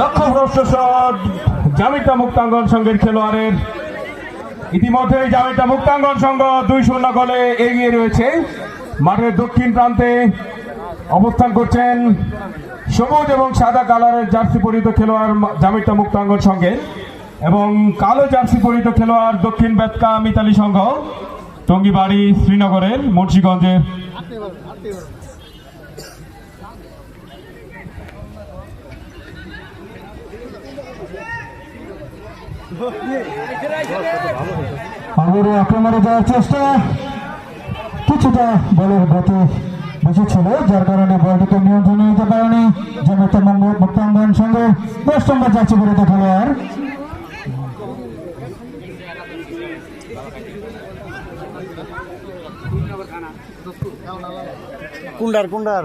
লক্ষ্য ভ্রষ্ট শট জামিতা মুক্তাঙ্গন সংঘের খেলোয়াড়ের। ইতিমধ্যে জামিতা মুক্তাঙ্গন সংঘ দুই শূন্য গোলে এগিয়ে রয়েছে। মাঠের দক্ষিণ প্রান্তে অবস্থান করছেন সবুজ এবং সাদা কালারের জার্সি পরিহিত খেলোয়াড় জামিতা মুক্তাঙ্গন সঙ্গে। এবং কালো জার্সি পরিহিত খেলোয়াড় দক্ষিণ বেতকা মিতালি সংঘ, টঙ্গিবাড়ি শ্রীনগরের মুন্সিগঞ্জের আবারও আক্রমণে যাওয়ার চেষ্টা। কিছুটা বলের গতি বেশি ছিল যার কারণে বলটিকে নিয়ন্ত্রণে নিতে পারেনি। জমিত মুক্তাঙ্গন সঙ্গে দশ নম্বর যাচ্ছে বিরোধী খেলোয়াড়। কুন্ডার কুন্ডার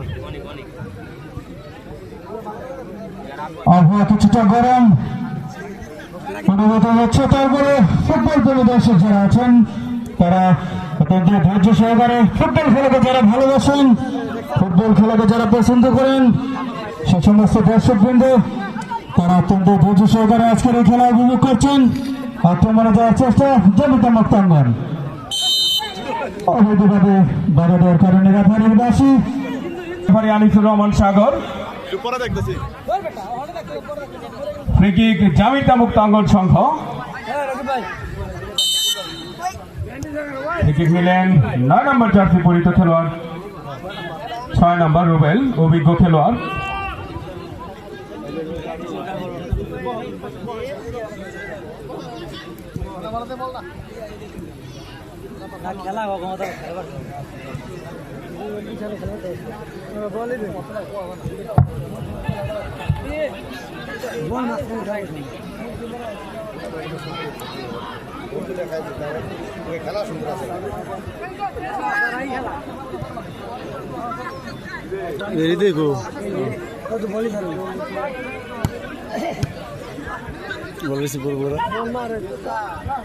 আবহাওয়া কিছুটা গরম। অনুভূত হচ্ছে। তারপরে ফুটবল প্রেমী যারা আছেন, তারা অত্যন্ত ধৈর্য সহকারে ফুটবল খেলাকে যারা ভালোবাসেন, ফুটবল খেলাকে যারা পছন্দ করেন, সে সমস্ত তারা অত্যন্ত ধৈর্য সহকারে আজকের এই খেলা উপভোগ করছেন। আক্রমণে যাওয়ার চেষ্টা, জমিতা মুক্তাঙ্গন অবৈধভাবে বাধা দেওয়ার কারণে রেফারির বাসী রেফারি আনিসুর রহমান সাগর। জামিতা মুক্তাঙ্গন সংঘ? ফ্রিকিক নিলেন নয় নম্বর জার্সি পরিহিত খেলোয়াড়, ছয় নম্বর রুবেল, অভিজ্ঞ খেলোয়াড়। খেলা ক্ষমতা খেলবার এই দেখো। বলেছি করব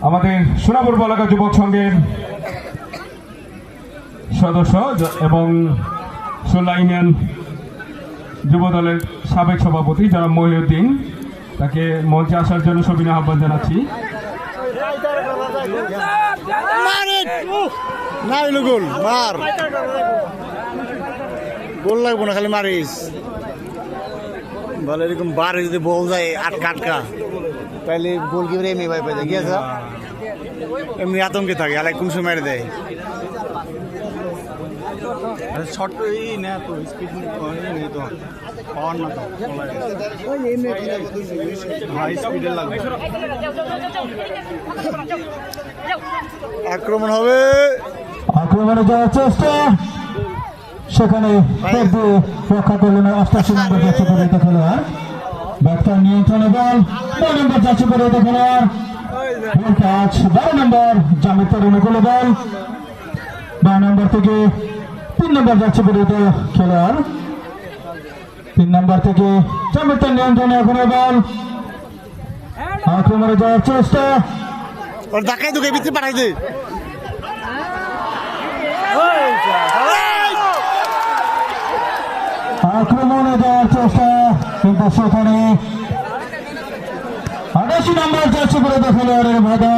আমাদের সোনাপুর বলাকা যুবক সংঘের সদস্য এবং সোলা ইউনিয়ন যুব দলের সাবেক সভাপতি যারা মহিউদ্দিন তাকে মঞ্চে আসার জন্য সবিনয় আহ্বান জানাচ্ছি। না হইল গোল মার গোল লাগবো না খালি মারিস। বলে এরকম বারে যদি বল যায় আটকা আটকা তাহলে গোল কিপার এমনি ভাই পাই যায় গিয়েছে এমনি আতঙ্কে থাকে আলাই কোন সময় মেরে দেয় শর্ট না তো স্পিড নেই তো পাওয়ার না তো হাই স্পিডে লাগবে আক্রমণ হবে আক্রমণে যাওয়ার চেষ্টা সেখানে রক্ষা করলেন অষ্টাশি নম্বর যাচ্ছে পরিহিত খেলোয়াড়। ব্যাটটার নিয়ন্ত্রণে বল নয় নম্বর যাচ্ছে পরিহিত খেলোয়াড়। বল টাচ বারো নম্বর জামিতের অনুকূলে বল। বারো নম্বর থেকে তিন নম্বর যাচ্ছে পরিহিত খেলোয়াড়। তিন নম্বর থেকে জামিতের নিয়ন্ত্রণে এখনও বল। আক্রমণে যাওয়ার চেষ্টা। ওর ধাক্কায় দুকে ভিতরে পাঠাই দে। আক্রমণে যাওয়ার চেষ্টা কিন্তু সেখানে আটাশি নম্বর যাচ্ছে করে খেলোয়াড়ের বাধা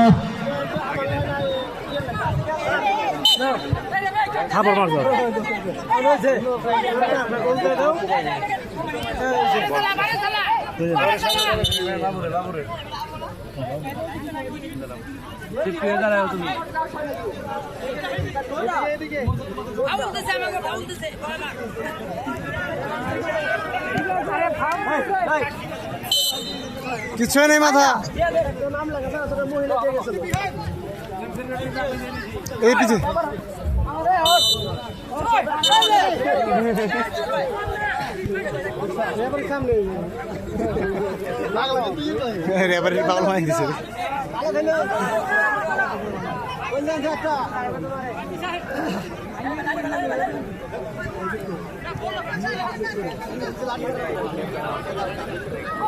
থাপড় আউলতেছে আমাকে আউলতেছে কিছু নেই মাথা। এই পিছে। রেবারের পাগল মাই দিছে।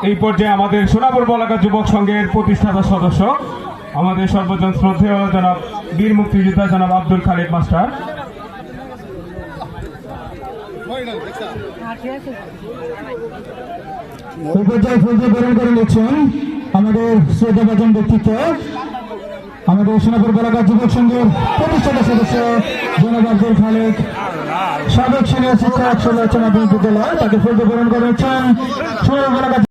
এই পর্যায়ে আমাদের সোনাপুর বলাকা যুবক সংঘের প্রতিষ্ঠাতা সদস্য আমাদের সর্বজন শ্রদ্ধেয় জনাব বীর মুক্তিযোদ্ধা জনাব আব্দুল খালিদ মাস্টার। করে নিচ্ছেন আমাদের আমাদের সোনাপুর বালাঘাট যুবক সংঘের প্রতিষ্ঠাতা সদস্য, জনাব আব্দুল খালেক। সাবেক সিনিয়র শিক্ষক মাধ্যমিক বিদ্যালয়, তাকে ফুলকে বরণ সোনাপুর বালাঘাট